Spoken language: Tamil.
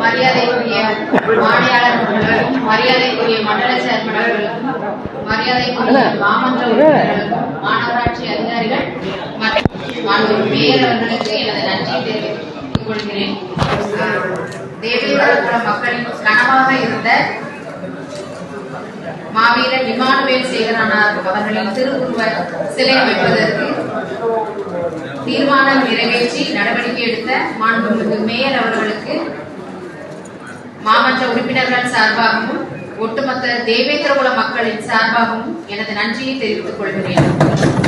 மரியாதைக்குரிய ஆணையாளர் மரியாதைக்குரிய மண்டல மரியாதைக்குரிய மாமன்ற உறுப்பினர்களுக்கும், மாநகராட்சி அதிகாரிகள் மற்றும் மேயர் அவர்களுக்கு எனது நன்றியை தெரிவித்துக் கொள்கிறேன் தேவேந்திரபுரம் மக்களின் கனவாக இருந்த மாவீரர் இமானுவேல் சேகரானார் அவர்களின் திருவுருவ சிலை அமைப்பதற்கு தீர்மானம் நிறைவேற்றி நடவடிக்கை எடுத்த மாண்புமிகு மேயர் அவர்களுக்கு மாமன்ற உறுப்பினர்கள் சார்பாகவும் ஒட்டுமொத்த தேவேந்திரகுல மக்களின் சார்பாகவும் எனது நன்றியை தெரிவித்துக் கொள்கிறேன்.